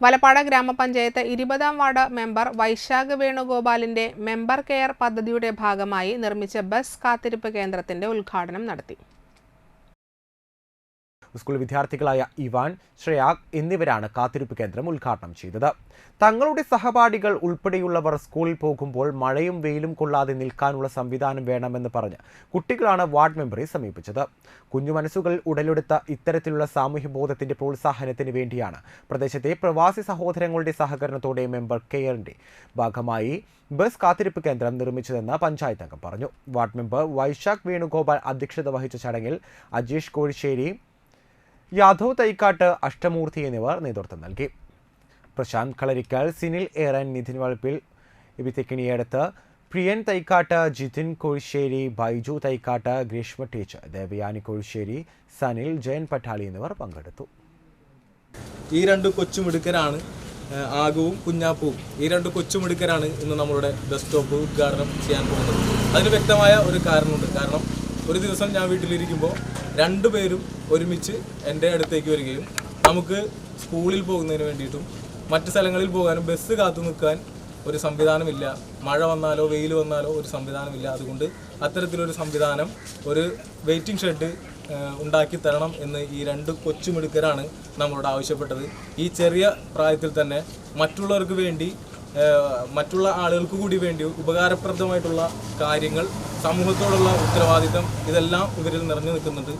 വലപ്പാട് ഗ്രാമപഞ്ചായത്ത് ഇരുപതാം ward member Vaishakh വേണുഗോപാലിന്റെ മെമ്പർ കെയർ പദ്ധതിയുടെ ഭാഗമായി നിർമ്മിച്ച ബസ് കാത്തിരിപ്പ് കേന്ദ്രത്തിന്റെ ഉദ്ഘാടനം നടത്തി. സ്കൂൾ വിദ്യാർത്ഥികളായ ഇവാൻ ശ്രേയാഗ് എന്നിവരാണ് കാത്തിരിപ്പ് കേന്ദ്രം ഉദ്ഘാടനം ചെയ്തത്. തങ്ങളുടെ സഹപാഠികൾ ഉൾപ്പെടെയുള്ളവർ സ്കൂളിൽ പോകുമ്പോൾ മഴയും വെയിലും കൊള്ളാതെ നിൽക്കാനുള്ള സംവിധാനം വേണമെന്ന് പറഞ്ഞ് കുട്ടികളാണ് വാർഡ് മെമ്പറെ സമീപിച്ചത്. കുഞ്ഞു മനസ്സുകൾ ഉടലെടുത്ത ഇത്തരത്തിലുള്ള സാമൂഹ്യബോധത്തിന്റെ പ്രോത്സാഹനത്തിന് വേണ്ടിയാണ് പ്രദേശത്തെ പ്രവാസി സഹോദരങ്ങളുടെ സഹകരണത്തോടെ മെമ്പർ കെയറിന്റെ ഭാഗമായി ബസ് കാത്തിരിപ്പ് കേന്ദ്രം നിർമ്മിച്ചതെന്ന് പഞ്ചായത്ത് അംഗം പറഞ്ഞു. വാർഡ് മെമ്പർ വൈശാഖ് വേണുഗോപാൽ അധ്യക്ഷത വഹിച്ച ചടങ്ങിൽ അജീഷ് കോഴിശ്ശേരി യാദവ് തൈക്കാട്ട് അഷ്ടമൂർത്തി എന്നിവർ നേതൃത്വം നൽകി. പ്രശാന്ത് കളരിക്കൽ സിനിൽ ഏറൻ നിതിൻ വളപ്പിൽ വിത്തിക്കിണിയടുത്ത് പ്രിയൻ തൈക്കാട്ട് ജിതിൻ കോഴിശ്ശേരി ബൈജു തൈക്കാട്ട് ഗ്രീഷ്മ ടീച്ചർ ദേവയാനി കോഴിശ്ശേരി സനിൽ ജയൻ പട്ടാളി എന്നിവർ പങ്കെടുത്തു. ഈ രണ്ട് കൊച്ചുമിടുക്കരാണ് ആഗവും കുഞ്ഞാപ്പുവും. ഈ രണ്ട് കൊച്ചുമിടുക്കരാണ് ഇന്ന് നമ്മളുടെ സ്റ്റോപ്പ് ഉദ്ഘാടനം ചെയ്യാൻ പോകുന്നത്. അതിന് വ്യക്തമായ ഒരു കാരണമുണ്ട്. കാരണം ഒരു ദിവസം ഞാൻ വീട്ടിലിരിക്കുമ്പോൾ രണ്ടുപേരും ഒരുമിച്ച് എന്റെ അടുത്തേക്ക് വരികയും നമുക്ക് സ്കൂളിൽ പോകുന്നതിന് വേണ്ടിയിട്ടും മറ്റ് സ്ഥലങ്ങളിൽ പോകാനും ബസ് കാത്തു നിൽക്കാൻ ഒരു സംവിധാനമില്ല. മഴ വന്നാലോ വെയിൽ വന്നാലോ ഒരു സംവിധാനമില്ല. അതുകൊണ്ട് അത്തരത്തിലൊരു സംവിധാനം ഒരു വെയിറ്റിംഗ് ഷെഡ് ഉണ്ടാക്കി തരണം എന്ന് ഈ രണ്ട് കൊച്ചുമിടുക്കരാണ് നമ്മളോട് ആവശ്യപ്പെട്ടത്. ഈ ചെറിയ പ്രായത്തിൽ തന്നെ മറ്റുള്ളവർക്ക് വേണ്ടി മറ്റുള്ള ആളുകൾക്ക് കൂടി വേണ്ടി ഉപകാരപ്രദമായിട്ടുള്ള കാര്യങ്ങൾ സമൂഹത്തോടുള്ള ഉത്തരവാദിത്തം ഇതെല്ലാം ഇവരിൽ നിറഞ്ഞു നിൽക്കുന്നുണ്ട്.